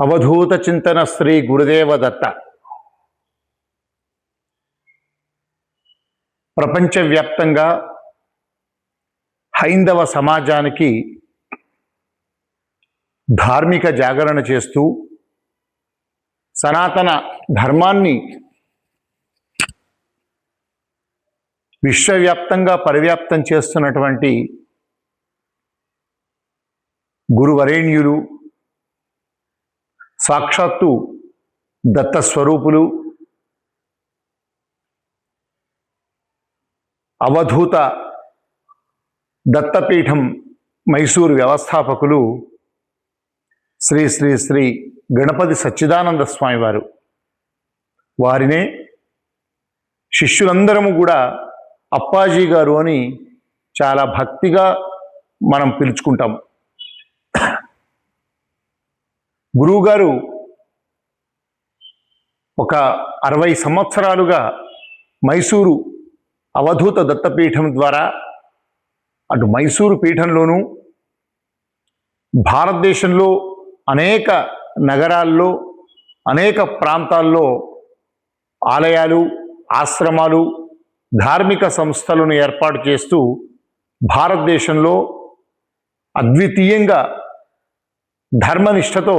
అవధూత చింతన శ్రీ గురుదేవ దత్త ప్రపంచవ్యాప్తంగా హైందవ సమాజానికి ధార్మిక జాగరణ చేస్తూ సనాతన ధర్మాన్ని విశ్వవ్యాప్తంగా పరివ్యాప్తం చేస్తున్నటువంటి గురువరేణ్యులు సాక్షాత్తు దత్త స్వరూపులు అవధూత దత్తపీఠం మైసూరు వ్యవస్థాపకులు శ్రీ శ్రీ శ్రీ గణపతి సచ్చిదానంద స్వామివారు. వారినే శిష్యులందరము కూడా అప్పాజీ గారు అని చాలా భక్తిగా మనం పిలుచుకుంటాం. గురువుగారు ఒక అరవై సంవత్సరాలుగా మైసూరు అవధూత దత్తపీఠం ద్వారా అటు మైసూరు పీఠంలోనూ భారతదేశంలో అనేక నగరాల్లో అనేక ప్రాంతాల్లో ఆలయాలు ఆశ్రమాలు ధార్మిక సంస్థలను ఏర్పాటు చేస్తూ భారతదేశంలో అద్వితీయంగా ధర్మనిష్టతో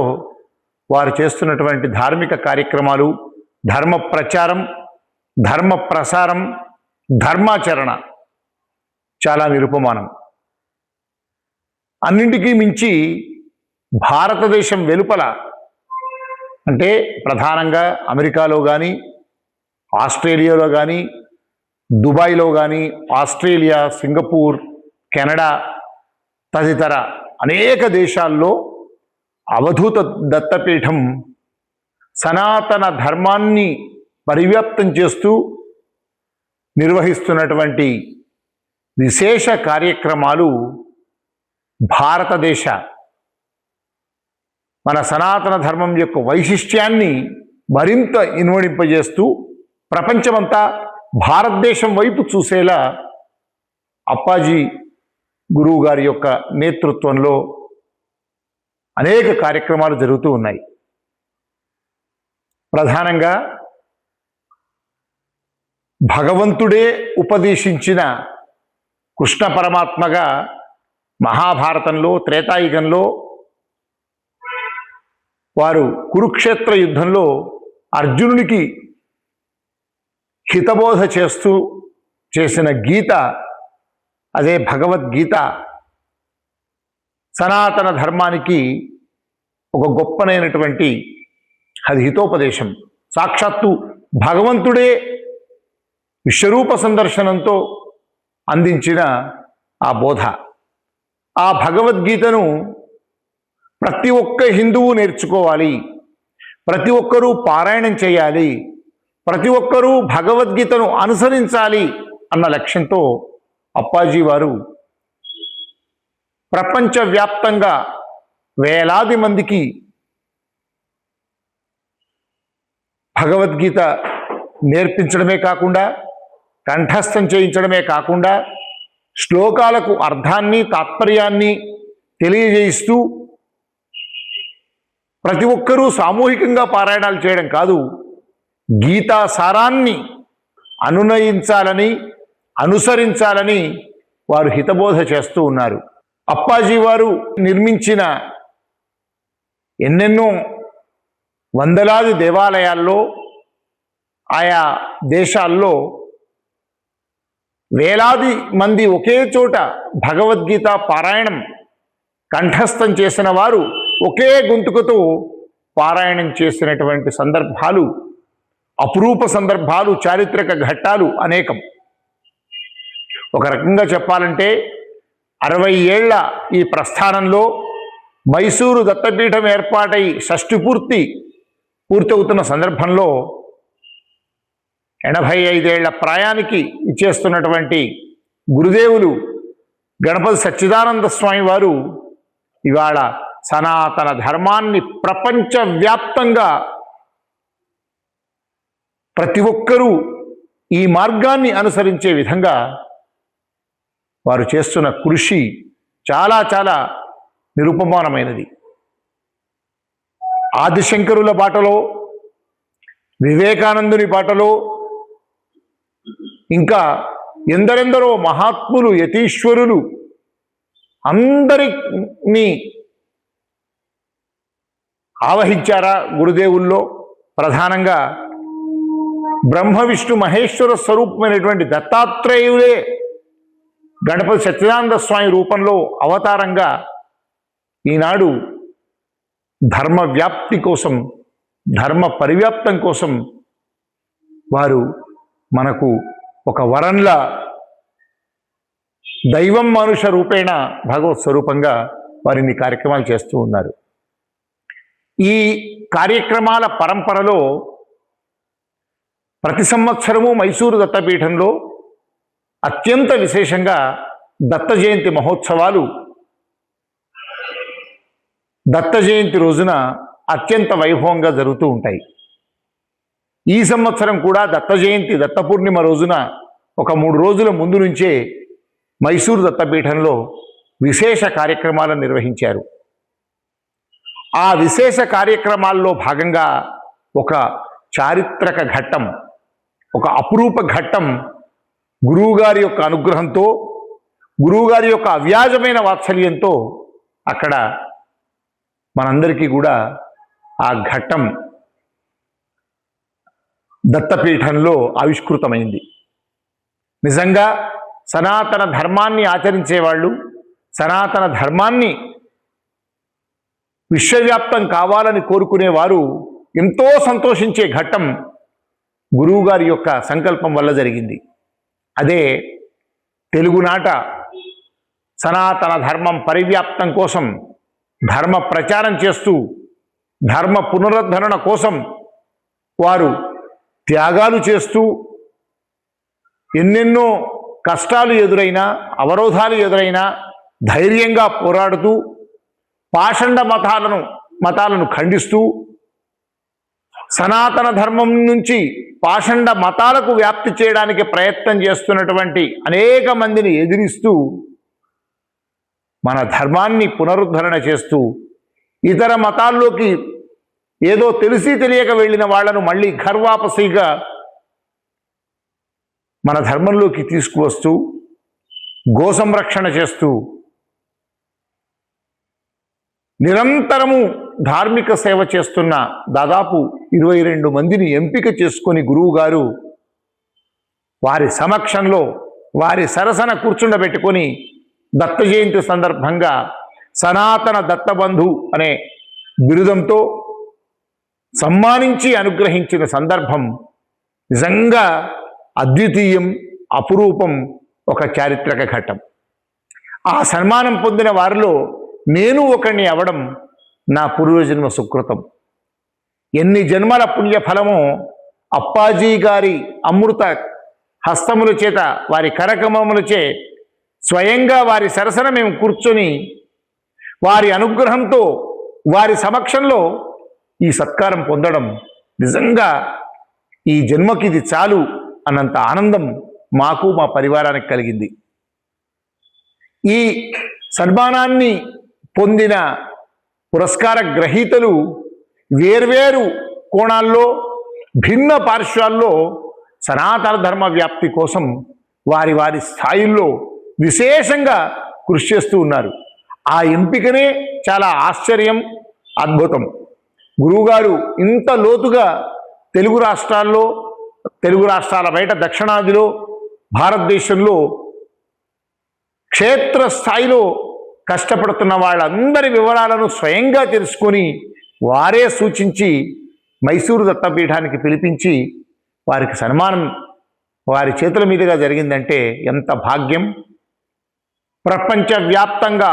వారు చేస్తున్నటువంటి ధార్మిక కార్యక్రమాలు ధర్మ ప్రచారం ధర్మ ప్రసారం ధర్మాచరణ చాలా నిరుపమానం. అన్నింటికీ మించి భారతదేశం వెలుపల అంటే ప్రధానంగా అమెరికాలో కానీ ఆస్ట్రేలియాలో కానీ దుబాయ్లో కానీ ఆస్ట్రేలియా సింగపూర్ కెనడా తదితర అనేక దేశాల్లో అవధూత దత్తపీఠం సనాతన ధర్మాన్ని పరివ్యాప్తం చేస్తూ నిర్వహిస్తున్నటువంటి విశేష కార్యక్రమాలు భారతదేశ. మన సనాతన ధర్మం యొక్క వైశిష్ట్యాన్ని మరింత ఇన్వడింపజేస్తూ ప్రపంచమంతా భారతదేశం వైపు చూసేలా అప్పాజీ గురువు గారి యొక్క నేతృత్వంలో అనేక కార్యక్రమాలు జరుగుతూ ఉన్నాయి. ప్రధానంగా భగవంతుడే ఉపదేశించిన కృష్ణ పరమాత్మగా మహాభారతంలో త్రేతాయుగంలో వారు కురుక్షేత్ర యుద్ధంలో అర్జునునికి హితబోధ చేస్తూ చేసిన గీత అదే భగవద్గీత సనాతన ధర్మానికి ఒక గొప్పనైనటువంటి అది హితోపదేశం. సాక్షాత్తు భగవంతుడే విశ్వరూప సందర్శనంతో అందించిన ఆ బోధ. ఆ భగవద్గీతను ప్రతి ఒక్క హిందువు నేర్చుకోవాలి. ప్రతి ఒక్కరూ పారాయణం చేయాలి. ప్రతి ఒక్కరూ భగవద్గీతను అనుసరించాలి అన్న లక్ష్యంతో అప్పాజీ వారు ప్రపంచవ్యాప్తంగా వేలాది మందికి భగవద్గీత నేర్పించడమే కాకుండా కంఠస్థం చేయించడమే కాకుండా శ్లోకాలకు అర్థాన్ని తాత్పర్యాన్ని తెలియజేయిస్తూ ప్రతి ఒక్కరూ సామూహికంగా పారాయణాలు చేయడం కాదు గీతా సారాన్ని అనునయించాలని అనుసరించాలని వారు హితబోధ చేస్తూ ఉన్నారు. అప్పాజీ వారు నిర్మించిన ఎన్నెన్నో వందలాది దేవాలయాల్లో ఆయా దేశాల్లో వేలాది మంది ఒకే చోట భగవద్గీత పారాయణం కంఠస్థం చేసిన వారు ఒకే గొంతుకతో పారాయణం చేసినటువంటి సందర్భాలు అపురూప సందర్భాలు చారిత్రక ఘట్టాలు అనేకం. ఒక రకంగా చెప్పాలంటే అరవై ఏళ్ళ ఈ ప్రస్థానంలో మైసూరు దత్తపీఠం ఏర్పాటై షష్ఠి పూర్తి పూర్తవుతున్న సందర్భంలో ఎనభై ఐదేళ్ళ ప్రాయానికి ఇచ్చేస్తున్నటువంటి గురుదేవులు గణపతి సచ్చిదానంద స్వామి వారు ఇవాళ సనాతన ధర్మాన్ని ప్రపంచవ్యాప్తంగా ప్రతి ఒక్కరూ ఈ మార్గాన్ని అనుసరించే విధంగా వారు చేస్తున్న కృషి చాలా చాలా నిరుపమానమైనది. ఆదిశంకరుల బాటలో వివేకానందుని బాటలో ఇంకా ఎందరెందరో మహాత్ములు యతీశ్వరులు అందరినీ ఆవహించారా గురుదేవుల్లో? ప్రధానంగా బ్రహ్మ విష్ణు మహేశ్వర స్వరూపమైనటువంటి దత్తాత్రేయులే గణపతి సత్యదానంద స్వామి రూపంలో అవతారంగా ఈనాడు ధర్మ వ్యాప్తి కోసం ధర్మ పరివ్యాప్తం కోసం వారు మనకు ఒక వరంలా దైవం మనుష రూపేణ భగవత్ స్వరూపంగా వారిని కార్యక్రమాలు చేస్తూ ఉన్నారు. ఈ కార్యక్రమాల పరంపరలో ప్రతి సంవత్సరము మైసూరు దత్తపీఠంలో అత్యంత విశేషంగా దత్త జయంతి మహోత్సవాలు. దత్త జయంతి రోజున అత్యంత వైభవంగా జరుగుతూ ఉంటాయి. ఈ సంవత్సరం కూడా దత్త జయంతి దత్త పూర్ణిమ రోజున ఒక మూడు రోజుల ముందు నుంచే మైసూరు దత్తపీఠంలో విశేష కార్యక్రమాలను నిర్వహించారు. ఆ విశేష కార్యక్రమాల్లో భాగంగా ఒక చారిత్రక ఘట్టం ఒక అపురూప ఘట్టం గురువుగారి యొక్క అనుగ్రహంతో గురువుగారి యొక్క అవ్యాజమైన వాత్సల్యంతో అక్కడ మనందరికీ కూడా ఆ ఘట్టం దత్తపీఠంలో ఆవిష్కృతమైంది. నిజంగా సనాతన ధర్మాన్ని ఆచరించేవాళ్ళు సనాతన ధర్మాన్ని విశ్వవ్యాప్తం కావాలని కోరుకునేవారు ఎంతో సంతోషించే ఘట్టం గురువుగారి యొక్క సంకల్పం వల్ల జరిగింది. అదే తెలుగునాట సనాతన ధర్మం పరివ్యాప్తం కోసం ధర్మ ప్రచారం చేస్తూ ధర్మ పునరుద్ధరణ కోసం వారు త్యాగాలు చేస్తూ ఎన్నెన్నో కష్టాలు ఎదురైనా అవరోధాలు ఎదురైనా ధైర్యంగా పోరాడుతూ పాషండ మతాలను మతాలను ఖండిస్తూ సనాతన ధర్మం నుంచి పాషండ మతాలకు వ్యాప్తి చేయడానికి ప్రయత్నం చేస్తున్నటువంటి అనేక మందిని ఎదిరిస్తూ మన ధర్మాన్ని పునరుద్ధరణ చేస్తూ ఇతర మతాల్లోకి ఏదో తెలిసి తెలియక వెళ్ళిన వాళ్ళను మళ్ళీ గర్వాపసిగా మన ధర్మంలోకి తీసుకువస్తూ గో సంరక్షణ చేస్తూ నిరంతరము ధార్మిక సేవ చేస్తున్న దాదాపు ఇరవై రెండు మందిని ఎంపిక చేసుకొని గురువుగారు వారి సమక్షంలో వారి సరసన కూర్చుండబెట్టుకొని దత్త జయంతి సందర్భంగా సనాతన దత్తబంధు అనే బిరుదంతో సమ్మానించి అనుగ్రహించిన సందర్భం నిజంగా అద్వితీయం అపురూపం ఒక చారిత్రక ఘట్టం. ఆ సన్మానం పొందిన వారిలో నేను ఒకడిని అవడం నా పూర్వజన్మ సుకృతం. ఎన్ని జన్మల పుణ్యఫలమో అప్పాజీ గారి అమృత హస్తముల చేత వారి కరకమములచే స్వయంగా వారి సరసన మేము కూర్చొని వారి అనుగ్రహంతో వారి సమక్షంలో ఈ సత్కారం పొందడం నిజంగా ఈ జన్మకి ఇది చాలు అన్నంత ఆనందం మాకు మా పరివారానికి కలిగింది. ఈ సన్మానాన్ని పొందిన పురస్కార గ్రహీతలు వేర్వేరు కోణాల్లో భిన్న పార్శ్వాల్లో సనాతన ధర్మ వ్యాప్తి కోసం వారి వారి స్థాయిల్లో విశేషంగా కృషి చేస్తూ ఉన్నారు. ఆ ఎంపికనే చాలా ఆశ్చర్యం అద్భుతం. గురువుగారు ఇంత లోతుగా తెలుగు రాష్ట్రాల్లో తెలుగు రాష్ట్రాల బయట దక్షిణాదిలో భారతదేశంలో క్షేత్ర స్థాయిలో కష్టపడుతున్న వాళ్ళందరి వివరాలను స్వయంగా తెలుసుకొని వారే సూచించి మైసూరు దత్తపీఠానికి పిలిపించి వారికి సన్మానం వారి చేతుల మీదుగా జరిగిందంటే ఎంత భాగ్యం! ప్రపంచవ్యాప్తంగా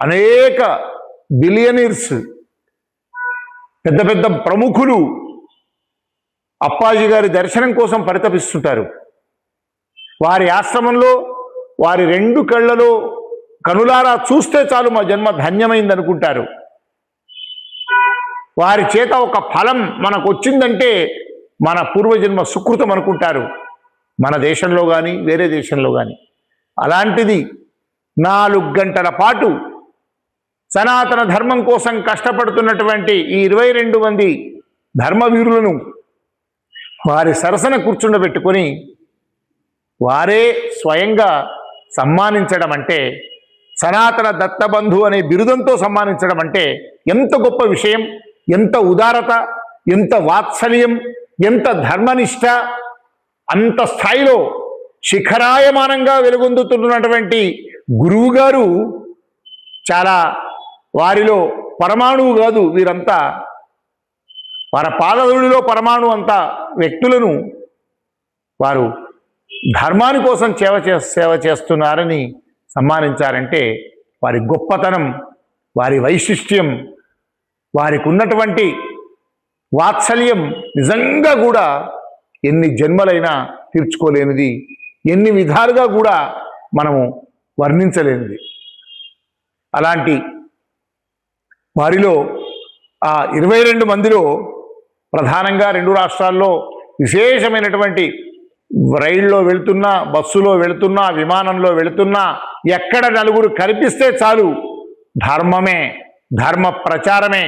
అనేక బిలియనీర్స్ పెద్ద పెద్ద ప్రముఖులు అప్పాజీ గారి దర్శనం కోసం పరితపిస్తుంటారు. వారి ఆశ్రమంలో వారి రెండు కళ్ళలో కనులారా చూస్తే చాలు మా జన్మ ధన్యమైంది అనుకుంటారు వారి చేత ఒక ఫలం మనకు వచ్చిందంటే మన పూర్వజన్మ సుకృతం అనుకుంటారు. మన దేశంలో కానీ వేరే దేశంలో కానీ అలాంటిది నాలుగు గంటల పాటు సనాతన ధర్మం కోసం కష్టపడుతున్నటువంటి ఈ ఇరవై రెండు మంది ధర్మవీరులను వారి సరసన కూర్చుండబెట్టుకొని వారే స్వయంగా సమ్మానించడం అంటే సనాతన దత్తబంధు అనే బిరుదంతో సమ్మానించడం అంటే ఎంత గొప్ప విషయం ఎంత ఉదారత ఎంత వాత్సల్యం ఎంత ధర్మనిష్ట అంత స్థాయిలో శిఖరాయమానంగా వెలుగొందుతున్నటువంటి గురువుగారు చాలా వారిలో పరమాణువు కాదు వీరంతా. వారి పాదవుడిలో పరమాణు అంత వ్యక్తులను వారు ధర్మాని కోసం సేవ చే సేవ చేస్తున్నారని సమ్మానించారంటే వారి గొప్పతనం వారి వైశిష్ట్యం వారికి ఉన్నటువంటి వాత్సల్యం నిజంగా కూడా ఎన్ని జన్మలైనా తీర్చుకోలేనిది ఎన్ని విధాలుగా కూడా మనము వర్ణించలేనిది. అలాంటి వారిలో ఆ ఇరవై రెండు మందిలో ప్రధానంగా రెండు రాష్ట్రాల్లో విశేషమైనటువంటి రైల్లో వెళుతున్నా బస్సులో వెళుతున్నా విమానంలో వెళుతున్నా ఎక్కడ నలుగురు కనిపిస్తే చాలు ధర్మమే ధర్మ ప్రచారమే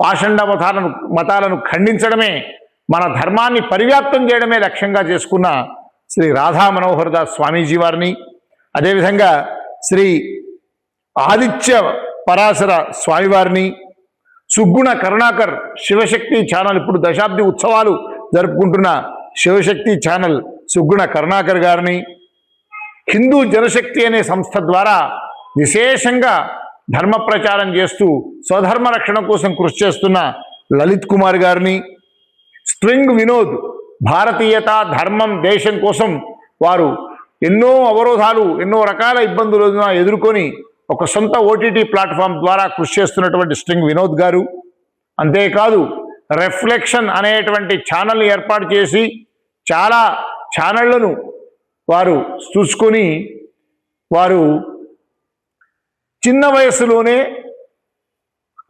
పాషండ మతాలను మతాలను ఖండించడమే మన ధర్మాన్ని పరివ్యాప్తం చేయడమే లక్ష్యంగా చేసుకున్న శ్రీ రాధా మనోహర్ దాస్ స్వామీజీ వారిని అదేవిధంగా శ్రీ ఆదిత్య పరాశర స్వామివారిని సుగ్గుణ కరుణాకర్ శివశక్తి ఛానల్ ఇప్పుడు దశాబ్ది ఉత్సవాలు జరుపుకుంటున్న శివశక్తి ఛానల్ సుగ్గుణ కరుణాకర్ గారిని హిందూ జనశక్తి అనే సంస్థ ద్వారా విశేషంగా ధర్మ ప్రచారం చేస్తూ స్వధర్మ రక్షణ కోసం కృషి చేస్తున్న లలిత్ కుమార్ గారిని స్ట్రింగ్ వినోద్ భారతీయత ధర్మం దేశం కోసం వారు ఎన్నో అవరోధాలు ఎన్నో రకాల ఇబ్బందులు ఎదుర్కొని ఒక సొంత ఓటీటీ ప్లాట్ఫామ్ ద్వారా కృషి చేస్తున్నటువంటి స్ట్రింగ్ వినోద్ గారు. అంతేకాదు రిఫ్లెక్షన్ అనేటువంటి ఛానల్ ఏర్పాటు చేసి చాలా ఛానళ్ళను వారు చూసుకొని వారు చిన్న వయసులోనే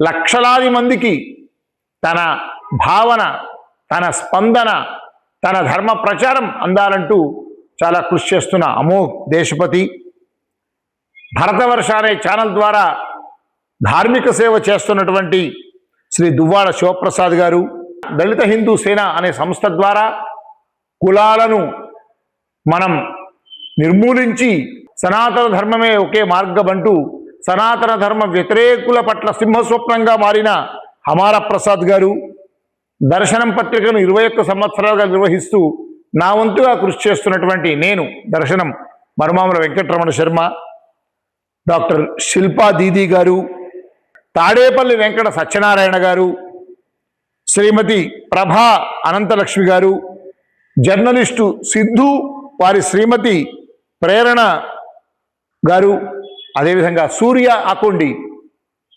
లక్షలాది మందికి తన భావన తన స్పందన తన ధర్మ ప్రచారం అందాలంటూ చాలా కృషి చేస్తున్న అమోఘ్ దేశపతి. భరతవర్ష అనే ఛానల్ ద్వారా ధార్మిక సేవ చేస్తున్నటువంటి శ్రీ దువ్వాడ శివప్రసాద్ గారు దళిత హిందూ సేన అనే సంస్థ ద్వారా కులాలను మనం నిర్మూలించి సనాతన ధర్మమే ఒకే మార్గమంటూ సనాతన ధర్మ వ్యతిరేకుల పట్ల సింహస్వప్నంగా మారిన హమారా ప్రసాద్ గారు దర్శనం పత్రికను ఇరవై ఒక్క సంవత్సరాలుగా నిర్వహిస్తూ నా వంతుగా కృషి చేస్తున్నటువంటి నేను దర్శనం మరుమాముల వెంకటరమణ శర్మ డాక్టర్ శిల్పా దీదీ గారు తాడేపల్లి వెంకట సత్యనారాయణ గారు శ్రీమతి ప్రభా అనంతలక్ష్మి గారు జర్నలిస్టు సిద్ధు వారి శ్రీమతి ప్రేరణ గారు అదేవిధంగా సూర్య అకొండి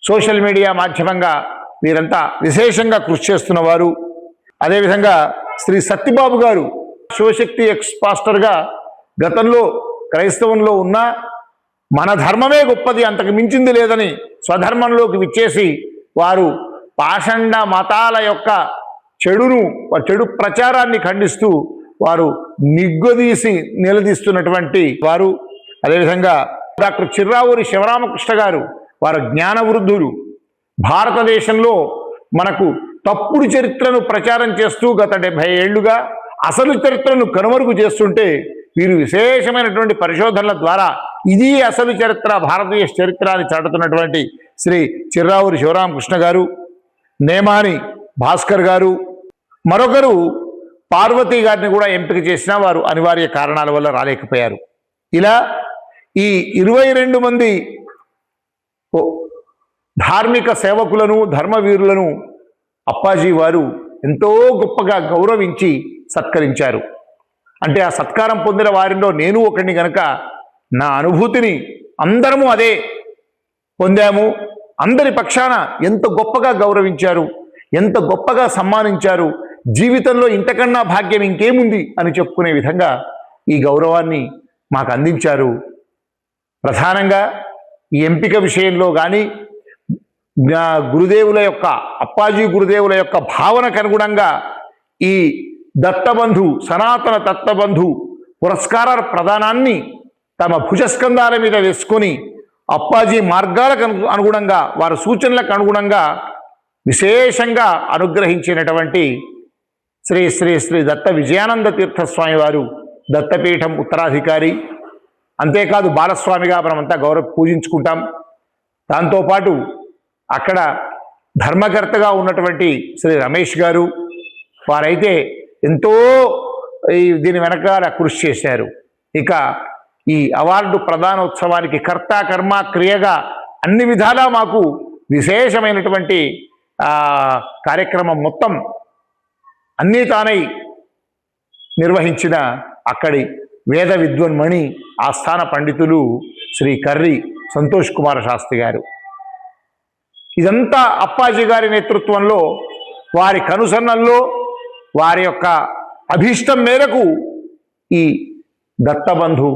సోషల్ మీడియా మాధ్యమంగా వీరంతా విశేషంగా కృషి చేస్తున్నవారు అదేవిధంగా శ్రీ సత్యబాబు గారు శివశక్తి ఎక్స్ పాస్టర్గా గతంలో క్రైస్తవంలో ఉన్న మన ధర్మమే గొప్పది అంతకు మించింది లేదని స్వధర్మంలోకి విచ్చేసి వారు పాషండ మతాల యొక్క చెడును చెడు ప్రచారాన్ని ఖండిస్తూ వారు నిగ్గదీసి నిలదీస్తున్నటువంటి వారు అదేవిధంగా డాక్టర్ చిర్రావూరి శివరామకృష్ణ గారు వారు జ్ఞానవృద్ధులు. భారతదేశంలో మనకు తప్పుడు చరిత్రను ప్రచారం చేస్తూ గత డెబ్భై ఏళ్ళుగా అసలు చరిత్రను కనుమరుగు చేస్తుంటే వీరు విశేషమైనటువంటి పరిశోధనల ద్వారా ఇది అసలు చరిత్ర భారతీయ చరిత్ర అని చాటుతున్నటువంటి శ్రీ చిర్రావూరి శివరామకృష్ణ గారు నేమాని భాస్కర్ గారు మరొకరు పార్వతి గారిని కూడా ఎంపిక చేసిన వారు అనివార్య కారణాల వల్ల రాలేకపోయారు. ఇలా ఈ ఇరవై రెండు మంది ధార్మిక సేవకులను ధర్మవీరులను అప్పాజీ వారు ఎంతో గొప్పగా గౌరవించి సత్కరించారు. అంటే ఆ సత్కారం పొందిన వారిలో నేను ఒకడిని గనక నా అనుభూతిని అందరము అదే పొందాము. అందరి పక్షాన ఎంత గొప్పగా గౌరవించారు ఎంత గొప్పగా సమ్మానించారు జీవితంలో ఇంతకన్నా భాగ్యం ఇంకేముంది అని చెప్పుకునే విధంగా ఈ గౌరవాన్ని మాకు అందించారు. ప్రధానంగా ఈ ఎంపిక విషయంలో కానీ గురుదేవుల యొక్క అప్పాజీ గురుదేవుల యొక్క భావనకు అనుగుణంగా ఈ దత్తబంధు సనాతన దత్తబంధు పురస్కార ప్రదానాన్ని తమ భుజస్కంధాల మీద వేసుకొని అప్పాజీ మార్గాలకు అను- అనుగుణంగా వారి సూచనలకు అనుగుణంగా విశేషంగా అనుగ్రహించినటువంటి శ్రీ శ్రీ శ్రీ దత్త విజయానంద తీర్థస్వామి వారు దత్తపీఠం ఉత్తరాధికారి. అంతేకాదు బాలస్వామిగా మనమంతా గౌరవ పూజించుకుంటాం. దాంతోపాటు అక్కడ ధర్మకర్తగా ఉన్నటువంటి శ్రీ రమేష్ గారు వారైతే ఎంతో ఈ దీని వెనకాల కృషి చేశారు. ఇక ఈ అవార్డు ప్రధానోత్సవానికి కర్త కర్మ క్రియగా అన్ని విధాలా మాకు విశేషమైనటువంటి కార్యక్రమం మొత్తం అన్నీ తానై నిర్వహించిన అక్కడి వేద విద్వన్మణి ఆస్థాన పండితులు శ్రీ కర్రి సంతోష్ కుమార శాస్త్రి గారు. ఇదంతా అప్పాజీ గారి నేతృత్వంలో వారి కనుసన్నల్లో వారి యొక్క అభీష్టం మేరకు ఈ దత్తబంధు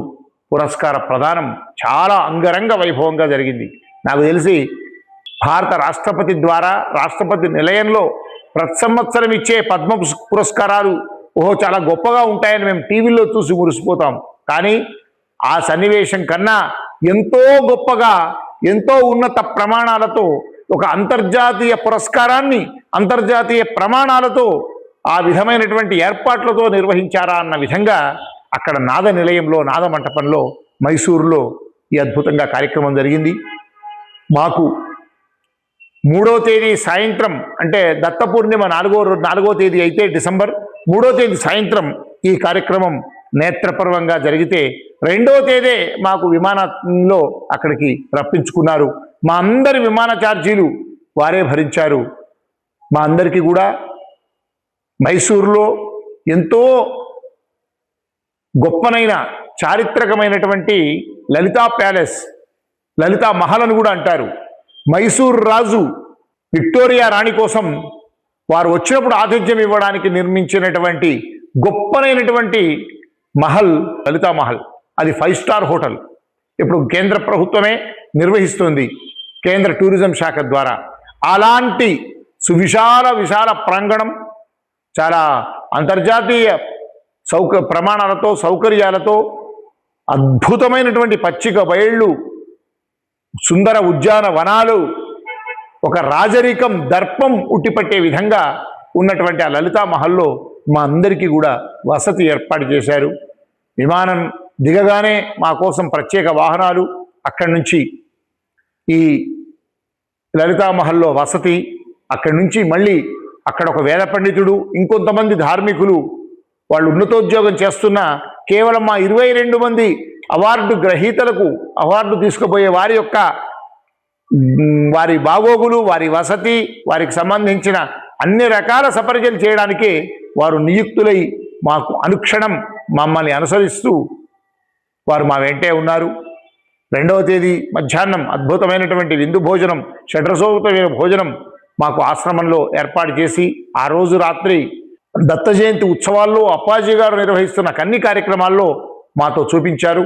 పురస్కార ప్రదానం చాలా అంగరంగ వైభవంగా జరిగింది. నాకు తెలిసి భారత రాష్ట్రపతి ద్వారా రాష్ట్రపతి నిలయంలో ప్రతి సంవత్సరం ఇచ్చే పద్మ పురస్కారాలు ఓహో చాలా గొప్పగా ఉంటాయని మేము టీవీలో చూసి మురిసిపోతాం. కానీ ఆ సన్నివేశం కన్నా ఎంతో గొప్పగా ఎంతో ఉన్నత ప్రమాణాలతో ఒక అంతర్జాతీయ పురస్కారాన్ని అంతర్జాతీయ ప్రమాణాలతో ఆ విధమైనటువంటి ఏర్పాట్లతో నిర్వహించారా అన్న విధంగా అక్కడ నాద నిలయంలో నాద మంటపంలో మైసూరులో ఈ అద్భుతంగా కార్యక్రమం జరిగింది. మాకు మూడో తేదీ సాయంత్రం అంటే దత్తపూర్ణిమ నాలుగో నాలుగో తేదీ అయితే డిసెంబర్ మూడో తేదీ సాయంత్రం ఈ కార్యక్రమం నేత్రపర్వంగా జరిగితే రెండో తేదీ మాకు విమానంలో అక్కడికి రప్పించుకున్నారు. మా అందరి విమాన ఛార్జీలు వారే భరించారు. మా అందరికీ కూడా మైసూరులో ఎంతో గొప్పనైన చారిత్రకమైనటువంటి లలితా ప్యాలెస్ లలితా మహల్ అని కూడా అంటారు. మైసూర్ రాజు విక్టోరియా రాణి కోసం వారు వచ్చినప్పుడు ఆతిథ్యం ఇవ్వడానికి నిర్మించినటువంటి గొప్పనైనటువంటి మహల్ లలితా మహల్. అది ఫైవ్ స్టార్ హోటల్. ఇప్పుడు కేంద్ర ప్రభుత్వమే నిర్వహిస్తుంది కేంద్ర టూరిజం శాఖ ద్వారా. అలాంటి సువిశాల విశాల ప్రాంగణం చాలా అంతర్జాతీయ సౌక ప్రమాణాలతో సౌకర్యాలతో అద్భుతమైనటువంటి పచ్చిక బయళ్ళు సుందర ఉద్యాన వనాలు ఒక రాజరికం దర్పం ఉట్టిపట్టే విధంగా ఉన్నటువంటి ఆ లలితా మహల్లో మా అందరికీ కూడా వసతి ఏర్పాటు చేశారు. విమానం దిగగానే మా కోసం ప్రత్యేక వాహనాలు అక్కడి నుంచి ఈ లలితా మహల్లో వసతి అక్కడి నుంచి మళ్ళీ అక్కడ ఒక వేద పండితుడు ఇంకొంతమంది ధార్మికులు వాళ్ళు ఉన్నతోద్యోగం చేస్తున్న కేవలం మా ఇరవై రెండు మంది అవార్డు గ్రహీతలకు అవార్డు తీసుకుపోయే వారి యొక్క వారి బాగోగులు వారి వసతి వారికి సంబంధించిన అన్ని రకాల సపర్యలు చేయడానికి వారు నియుక్తులై మాకు అనుక్షణం మమ్మల్ని అనుసరిస్తూ వారు మా వెంటే ఉన్నారు. రెండవ తేదీ మధ్యాహ్నం అద్భుతమైనటువంటి విందు భోజనం షడ్రసోక్తమైన భోజనం మాకు ఆశ్రమంలో ఏర్పాటు చేసి ఆ రోజు రాత్రి దత్త జయంతి ఉత్సవాల్లో అప్పాజీ గారు నిర్వహిస్తున్న కన్ని కార్యక్రమాల్లో మాతో చూపించారు.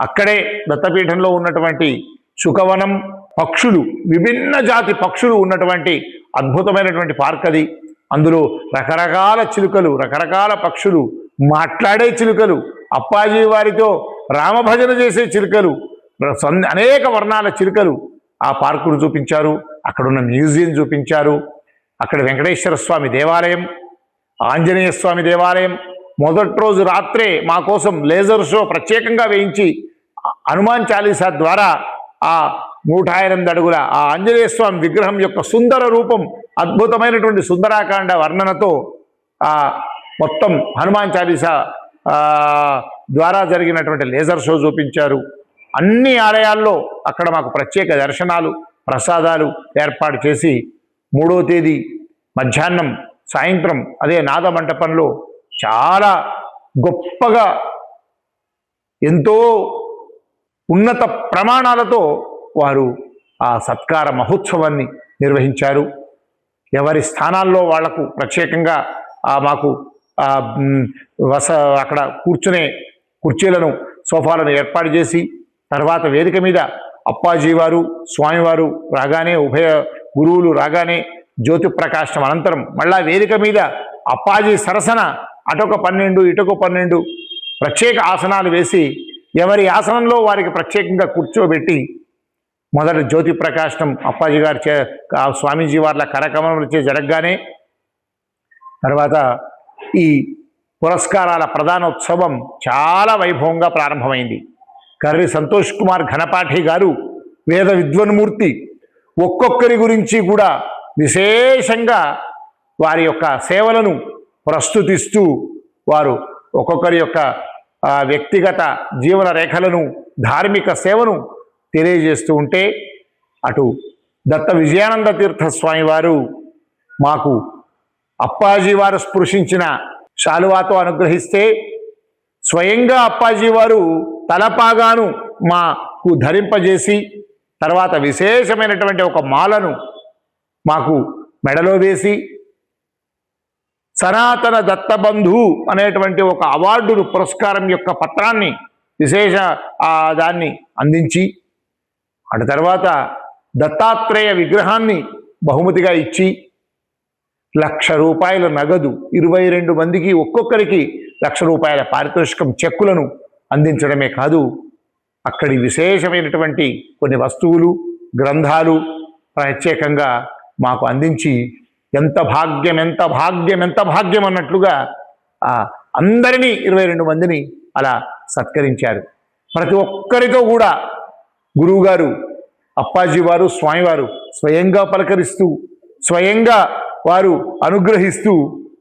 అక్కడే దత్తపీఠంలో ఉన్నటువంటి సుఖవనం పక్షులు విభిన్న జాతి పక్షులు ఉన్నటువంటి అద్భుతమైనటువంటి పార్క్ అది. అందులో రకరకాల చిలుకలు రకరకాల పక్షులు మాట్లాడే చిలుకలు అప్పాజీ వారితో రామభజన చేసే చిలుకలు సన్- అనేక వర్ణాల చిలుకలు ఆ పార్కును చూపించారు. అక్కడున్న మ్యూజియం చూపించారు. అక్కడ వెంకటేశ్వర స్వామి దేవాలయం ఆంజనేయ స్వామి దేవాలయం మొదటి రోజు రాత్రే మా కోసం లేజర్ షో ప్రత్యేకంగా వేయించి హనుమాన్ చాలీసా ద్వారా ఆ నూట ఎనిమిది అడుగుల ఆ ఆంజనేయ స్వామి విగ్రహం యొక్క సుందర రూపం అద్భుతమైనటువంటి సుందరాకాండ వర్ణనతో ఆ మొత్తం హనుమాన్ చాలీసా ద్వారా జరిగినటువంటి లేజర్ షో చూపించారు. అన్ని ఆలయాల్లో అక్కడ మాకు ప్రత్యేక దర్శనాలు ప్రసాదాలు ఏర్పాటు చేసి మూడో తేదీ మధ్యాహ్నం సాయంత్రం అదే నాద మంటపంలో చాలా గొప్పగా ఎంతో ఉన్నత ప్రమాణాలతో వారు ఆ సత్కార మహోత్సవాన్ని నిర్వహించారు. ఎవరి స్థానాల్లో వాళ్ళకు ప్రత్యేకంగా ఆ మాకు వస అక్కడ కూర్చునే కుర్చీలను సోఫాలను ఏర్పాటు చేసి తర్వాత వేదిక మీద అప్పాజీ వారు స్వామివారు రాగానే ఉభయ గురువులు రాగానే జ్యోతి ప్రకాశం అనంతరం మళ్ళా వేదిక మీద అప్పాజీ సరసన అటొక పన్నెండు ఇటొక పన్నెండు ప్రత్యేక ఆసనాలు వేసి ఎవరి ఆసనంలో వారికి ప్రత్యేకంగా కూర్చోబెట్టి మొదట జ్యోతి ప్రకాశనం అప్పాజీ గారి చే స్వామీజీ వార్ల కరకమలం చే జరగగానే తర్వాత ఈ పురస్కారాల ప్రధానోత్సవం చాలా వైభవంగా ప్రారంభమైంది. కర్రి సంతోష్ కుమార్ ఘనపాఠి గారు వేద విద్వన్మూర్తి ఒక్కొక్కరి గురించి కూడా విశేషంగా వారి యొక్క సేవలను ప్రస్తుతిస్తూ వారు ఒక్కొక్కరి యొక్క వ్యక్తిగత జీవన రేఖలను ధార్మిక సేవను తెలియజేస్తూ ఉంటే అటు దత్త విజయానంద తీర్థ స్వామి వారు మాకు అప్పాజీ వారు స్పృశించిన శాలువాతో అనుగ్రహిస్తే స్వయంగా అప్పాజీ వారు తలపాగాను మాకు ధరింపజేసి తర్వాత విశేషమైనటువంటి ఒక మాలను మాకు మెడలో వేసి సనాతన దత్తబంధు అనేటువంటి ఒక అవార్డును పురస్కారం యొక్క పత్రాన్ని విశేష దాన్ని అందించి అటు తర్వాత దత్తాత్రేయ విగ్రహాన్ని బహుమతిగా ఇచ్చి లక్ష రూపాయల నగదు ఇరవై రెండు మందికి ఒక్కొక్కరికి లక్ష రూపాయల పారితోషికం చెక్కులను అందించడమే కాదు అక్కడి విశేషమైనటువంటి కొన్ని వస్తువులు గ్రంథాలు ప్రత్యేకంగా మాకు అందించి ఎంత భాగ్యం ఎంత భాగ్యం ఎంత భాగ్యం అన్నట్లుగా ఆ అందరినీ ఇరవై రెండు మందిని అలా సత్కరించారు. ప్రతి ఒక్కరితో కూడా గురువుగారు అప్పాజీ వారు స్వామివారు స్వయంగా పలకరిస్తూ స్వయంగా వారు అనుగ్రహిస్తూ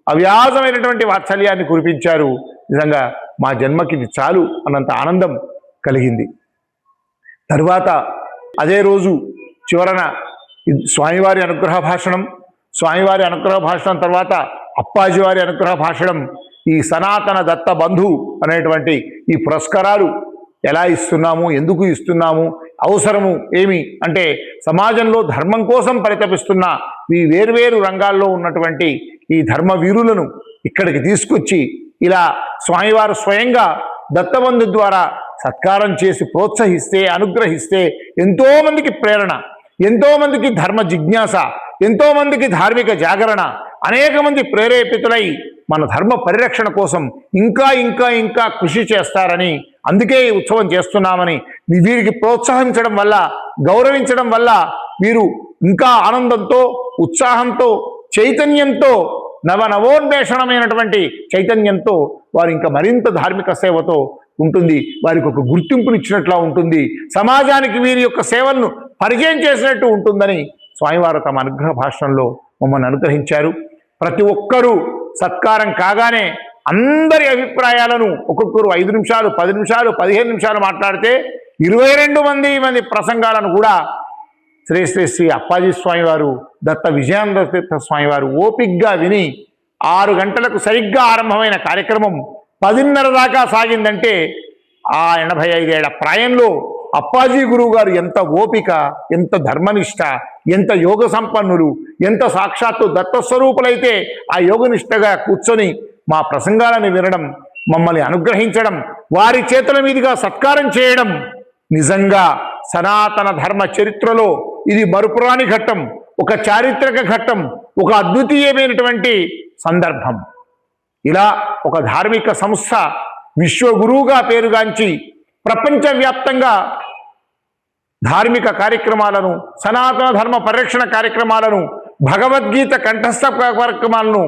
అవ్యాజమైనటువంటి వాత్సల్యాన్ని కురిపించారు. నిజంగా మా జన్మకి ఇది చాలు అన్నంత ఆనందం కలిగింది. తరువాత అదే రోజు చివరన స్వామివారి అనుగ్రహ భాషణం స్వామివారి అనుగ్రహ భాషణం తర్వాత అప్పాజీవారి అనుగ్రహ భాషణం ఈ సనాతన దత్త బంధు అనేటువంటి ఈ పురస్కారాలు ఎలా ఇస్తున్నాము ఎందుకు ఇస్తున్నాము అవసరము ఏమి అంటే సమాజంలో ధర్మం కోసం పరితపిస్తున్న ఈ వేర్వేరు రంగాల్లో ఉన్నటువంటి ఈ ధర్మ వీరులను ఇక్కడికి తీసుకొచ్చి ఇలా స్వామివారు స్వయంగా దత్తబంధు ద్వారా సత్కారం చేసి ప్రోత్సహిస్తే అనుగ్రహిస్తే ఎంతోమందికి ప్రేరణ. ఎంతోమందికి ధర్మ జిజ్ఞాస ఎంతోమందికి ధార్మిక జాగరణ అనేక మంది ప్రేరేపితులై మన ధర్మ పరిరక్షణ కోసం ఇంకా ఇంకా ఇంకా కృషి చేస్తారని అందుకే ఈ ఉత్సవం చేస్తున్నామని వీరికి ప్రోత్సహించడం వల్ల గౌరవించడం వల్ల వీరు ఇంకా ఆనందంతో ఉత్సాహంతో చైతన్యంతో నవనవోన్మేషణమైనటువంటి చైతన్యంతో వారు ఇంకా మరింత ధార్మిక సేవతో ఉంటుంది. వారికి ఒక గుర్తింపునిచ్చినట్లా ఉంటుంది. సమాజానికి వీరి యొక్క సేవలను పరిచయం చేసినట్టు ఉంటుందని స్వామివారు తమ అనుగ్రహ భాషణంలో మమ్మల్ని అనుగ్రహించారు. ప్రతి ఒక్కరూ సత్కారం కాగానే అందరి అభిప్రాయాలను ఒక్కొక్కరు ఐదు నిమిషాలు పది నిమిషాలు పదిహేను నిమిషాలు మాట్లాడితే ఇరవై రెండు మంది మంది ప్రసంగాలను కూడా శ్రీ శ్రీ శ్రీ అప్పాజీ స్వామివారు దత్త విజయానంద తీర్థ స్వామివారు ఓపిగ్గా విని ఆరు గంటలకు సరిగ్గా ఆరంభమైన కార్యక్రమం పదిన్నర దాకా సాగిందంటే ఆ ఎనభై ఐదేళ్ళ ప్రాయంలో అప్పాజీ గురువు గారు ఎంత ఓపిక ఎంత ధర్మనిష్ట ఎంత యోగ సంపన్నులు ఎంత సాక్షాత్తు దత్తస్వరూపులైతే ఆ యోగనిష్టగా కూర్చొని మా ప్రసంగాలను వినడం మమ్మల్ని అనుగ్రహించడం వారి చేతుల మీదుగా సత్కారం చేయడం నిజంగా సనాతన ధర్మ చరిత్రలో ఇది మరుపురాని ఘట్టం ఒక చారిత్రక ఘట్టం ఒక అద్వితీయమైనటువంటి సందర్భం. ఇలా ఒక ధార్మిక సంస్థ విశ్వగురువుగా పేరుగాంచి ప్రపంచవ్యాప్తంగా ధార్మిక కార్యక్రమాలను సనాతన ధర్మ పరిరక్షణ కార్యక్రమాలను భగవద్గీత కంఠస్థ కార్యక్రమాలను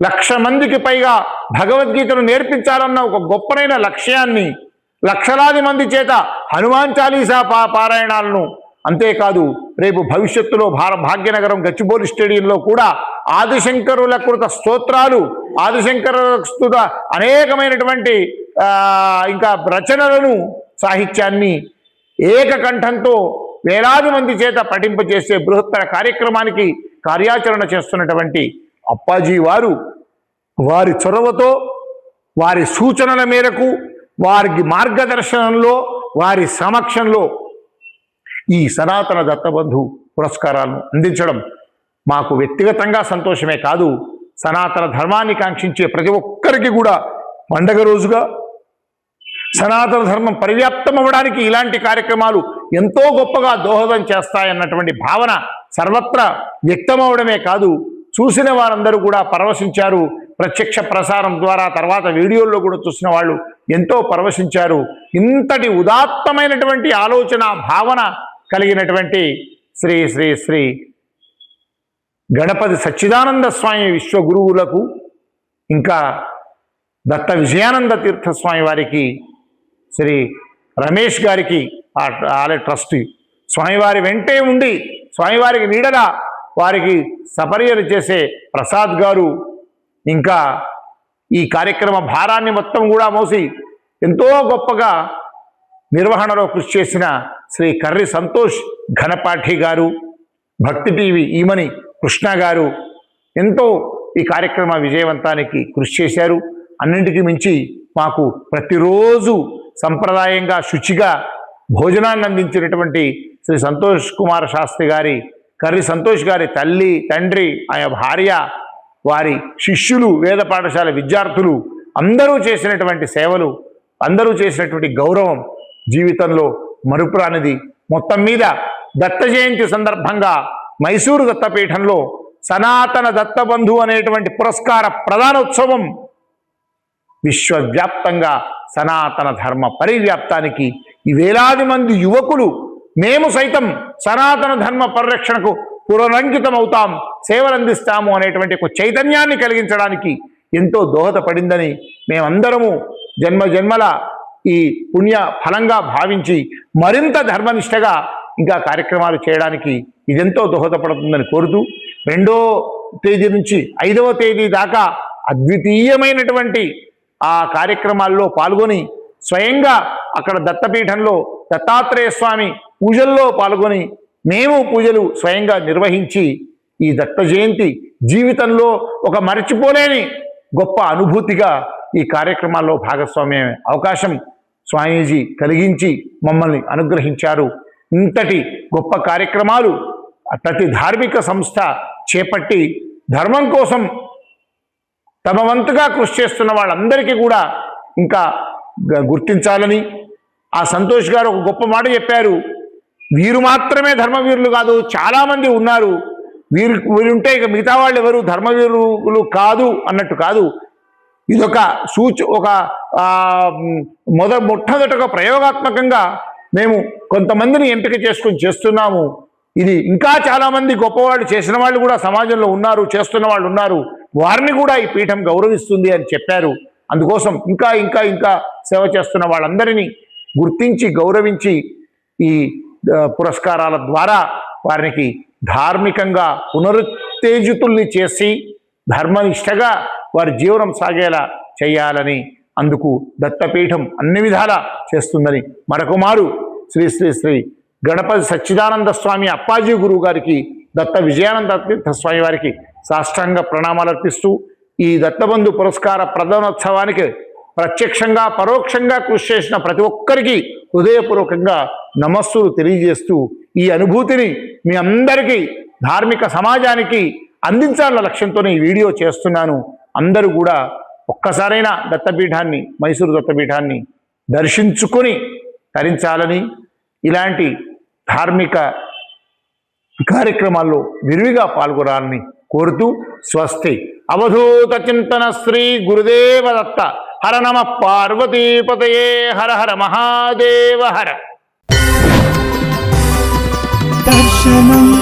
లక్ష మందికి పైగా భగవద్గీతను నేర్పించాలన్న ఒక గొప్పనైన లక్ష్యాన్ని లక్షలాది మంది చేత హనుమాన్ చాలీసా పా పారాయణాలను అంతేకాదు రేపు భవిష్యత్తులో భార భాగ్యనగరం గచ్చిబౌలి స్టేడియంలో కూడా ఆదిశంకరుల కృత స్తోత్రాలు ఆదిశంకర స్థుత అనేకమైనటువంటి ఇంకా రచనలను సాహిత్యాన్ని ఏకకంఠంతో వేలాది మంది చేత పఠింపచేసే బృహత్తర కార్యక్రమానికి కార్యాచరణ చేస్తున్నటువంటి అప్పాజీ వారు వారి చొరవతో వారి సూచనల మేరకు వారికి మార్గదర్శనంలో వారి సమక్షంలో ఈ సనాతన దత్తబంధు పురస్కారాలను అందించడం మాకు వ్యక్తిగతంగా సంతోషమే కాదు సనాతన ధర్మాన్ని కాంక్షించే ప్రతి ఒక్కరికి కూడా పండగ రోజుగా సనాతన ధర్మం పరివ్యాప్తం అవ్వడానికి ఇలాంటి కార్యక్రమాలు ఎంతో గొప్పగా దోహదం చేస్తాయన్నటువంటి భావన సర్వత్రా వ్యక్తమవడమే కాదు చూసిన వారందరూ కూడా పరవశించారు. ప్రత్యక్ష ప్రసారం ద్వారా తర్వాత వీడియోల్లో కూడా చూసిన వాళ్ళు ఎంతో పరవశించారు. ఇంతటి ఉదాత్తమైనటువంటి ఆలోచన భావన కలిగినటువంటి శ్రీ శ్రీ శ్రీ గణపతి సచ్చిదానంద స్వామి విశ్వగురువులకు ఇంకా దత్త విజయానంద తీర్థ స్వామి వారికి శ్రీ రమేష్ గారికి ఆ ఆలయ ట్రస్ట్. స్వామివారి వెంటే ఉండి స్వామివారికి నీడన వారికి సపర్యలు చేసే ప్రసాద్ గారు ఇంకా ఈ కార్యక్రమ భారాన్ని మొత్తం కూడా మోసి ఎంతో గొప్పగా నిర్వహణలో కృషి చేసిన శ్రీ కర్రి సంతోష్ ఘనపాఠి గారు భక్తి టీవీ ఈమని కృష్ణ గారు ఎంతో ఈ కార్యక్రమ విజయవంతానికి కృషి చేశారు. అన్నింటికి మించి మాకు ప్రతిరోజు సంప్రదాయంగా శుచిగా భోజనాన్ని అందించినటువంటి శ్రీ సంతోష్ కుమార్ శాస్త్రి గారి కర్రి సంతోష్ గారి తల్లి తండ్రి ఆయన భార్య వారి శిష్యులు వేద పాఠశాల విద్యార్థులు అందరూ చేసినటువంటి సేవలు అందరూ చేసినటువంటి గౌరవం జీవితంలో మరుపురానిది. మొత్తం మీద దత్త జయంతి సందర్భంగా మైసూరు దత్తపీఠంలో సనాతన దత్తబంధు అనేటువంటి పురస్కార ప్రధానోత్సవం విశ్వవ్యాప్తంగా సనాతన ధర్మ పరివ్యాప్తానికి ఈ వేలాది మంది యువకులు మేము సైతం సనాతన ధర్మ పరిరక్షణకు పునరంకితమవుతాం సేవలందిస్తాము అనేటువంటి ఒక చైతన్యాన్ని కలిగించడానికి ఎంతో దోహదపడిందని మేమందరము జన్మ జన్మల ఈ పుణ్య ఫలంగా భావించి మరింత ధర్మనిష్టగా ఇంకా కార్యక్రమాలు చేయడానికి ఇదెంతో దోహదపడుతుందని కోరుతూ రెండో తేదీ నుంచి ఐదవ తేదీ దాకా అద్వితీయమైనటువంటి ఆ కార్యక్రమాల్లో పాల్గొని స్వయంగా అక్కడ దత్తపీఠంలో దత్తాత్రేయ స్వామి పూజల్లో పాల్గొని మేము పూజలు స్వయంగా నిర్వహించి ఈ దత్త జయంతి జీవితంలో ఒక మరచిపోలేని గొప్ప అనుభూతిగా ఈ కార్యక్రమాల్లో భాగస్వామ్య అవకాశం స్వామీజీ కలిగించి మమ్మల్ని అనుగ్రహించారు. ఇంతటి గొప్ప కార్యక్రమాలు ప్రతి ధార్మిక సంస్థ చేపట్టి ధర్మం కోసం తమ వంతుగా కృషి చేస్తున్న వాళ్ళందరికీ కూడా ఇంకా గుర్తించాలని ఆ సంతోష్ గారు ఒక గొప్ప మాట చెప్పారు. వీరు మాత్రమే ధర్మవీరులు కాదు చాలామంది ఉన్నారు. వీరు వీరుంటే ఇక మిగతా వాళ్ళు ఎవరు ధర్మవీరులు కాదు అన్నట్టు కాదు. ఇదొక సూచ ఒక మొద మొట్టమొదట ప్రయోగాత్మకంగా మేము కొంతమందిని ఎంపిక చేసుకొని చేస్తున్నాము. ఇది ఇంకా చాలామంది గొప్పవాళ్ళు చేసిన వాళ్ళు కూడా సమాజంలో ఉన్నారు చేస్తున్న వాళ్ళు ఉన్నారు. వారిని కూడా ఈ పీఠం గౌరవిస్తుంది అని చెప్పారు. అందుకోసం ఇంకా ఇంకా ఇంకా సేవ చేస్తున్న వాళ్ళందరినీ గుర్తించి గౌరవించి ఈ పురస్కారాల ద్వారా వారికి ధార్మికంగా పునరుత్తేజితుల్ని చేసి ధర్మనిష్టగా వారి జీవనం సాగేలా చేయాలని అందుకు దత్తపీఠం అన్ని విధాలా చేస్తుందని మరొకమారు శ్రీ శ్రీ శ్రీ గణపతి సచ్చిదానంద స్వామి అప్పాజీ గురువు గారికి దత్త విజయానంద తీర్థ స్వామి వారికి సాష్టాంగ ప్రణామాలు అర్పిస్తూ ఈ దత్తబంధు పురస్కార ప్రధానోత్సవానికి ప్రత్యక్షంగా పరోక్షంగా కృషి చేసిన ప్రతి ఒక్కరికి హృదయపూర్వకంగా నమస్సులు తెలియజేస్తూ ఈ అనుభూతిని మీ అందరికీ ధార్మిక సమాజానికి అందించాలన్న లక్ష్యంతోనే ఈ వీడియో చేస్తున్నాను. అందరూ కూడా ఒక్కసారైనా దత్తపీఠాన్ని మైసూరు దత్తపీఠాన్ని దర్శించుకొని తరించాలని ఇలాంటి ధార్మిక కార్యక్రమాల్లో విరివిగా పాల్గొనాలని కోరుతూ స్వస్తి. అవధూత చింతన శ్రీ గురుదేవ దత్త హర నమ పార్వతీపతయే. హర హర మహాదేవ హర. దర్శనం